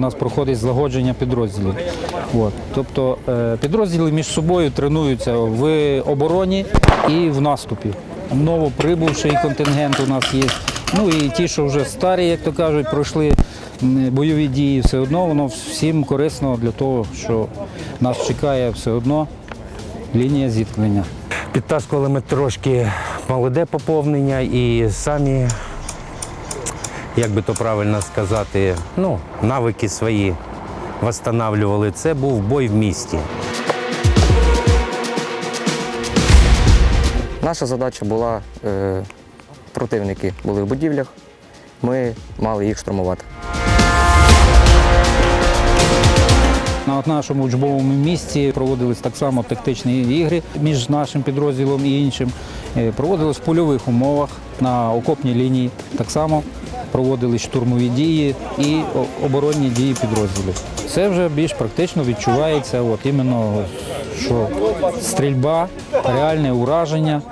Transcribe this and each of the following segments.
нас проходить злагодження підрозділів. От. Тобто е, підрозділи між собою тренуються в обороні і в наступі. Новоприбувший контингент у нас є. Ну і ті, що вже старі, як то кажуть, пройшли бойові дії, все одно воно всім корисно для того, що нас чекає все одно лінія зіткнення. Підтаскували ми трошки молоде поповнення і самі, як би то правильно сказати, ну, навики свої восстанавливали. Це був бой в місті. Наша задача була, е, противники були в будівлях, ми мали їх штурмувати. На нашому учбовому місці проводились так само тактичні ігри між нашим підрозділом і іншим. Е, Проводились в польових умовах на окопній лінії. Так само проводились штурмові дії і оборонні дії підрозділів. Це вже більш практично відчувається, от іменно що стрільба, реальне ураження.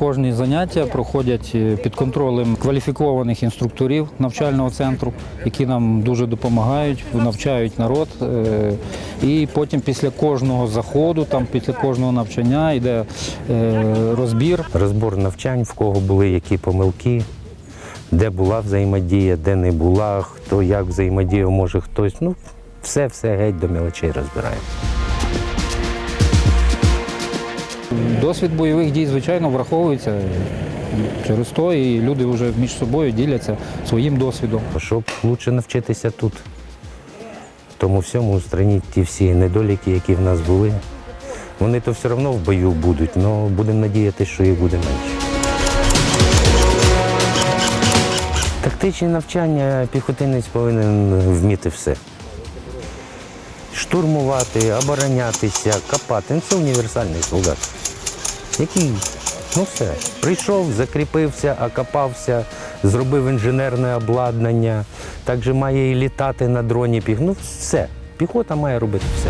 Кожні заняття проходять е, під контролем кваліфікованих інструкторів навчального центру, які нам дуже допомагають, навчають народ. е, І потім після кожного заходу, там після кожного навчання йде е, розбір. Розбор навчань, в кого були які помилки, де була взаємодія, де не була, хто як взаємодіяв, може хтось. Ну, все, все геть до мілочей розбираємо. Досвід бойових дій, звичайно, враховується. Через то і люди вже між собою діляться своїм досвідом. Щоб краще навчитися тут. Тому всьому устраніть ті всі недоліки, які в нас були. Вони то все одно в бою будуть, але будемо надіятися, що їх буде менше. Тактичні навчання піхотинець повинен вміти все. Штурмувати, оборонятися, копати. Це універсальний солдат. Який, ну все, прийшов, закріпився, окопався, зробив інженерне обладнання, також має і літати на дроні. Ну все, піхота має робити все.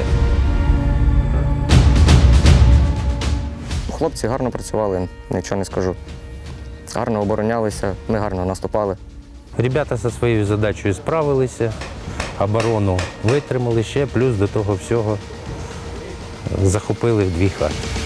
Хлопці гарно працювали, нічого не скажу. Гарно оборонялися, ми гарно наступали. Ребята зі своєю задачею справилися, оборону витримали ще, плюс до того всього захопили дві хати.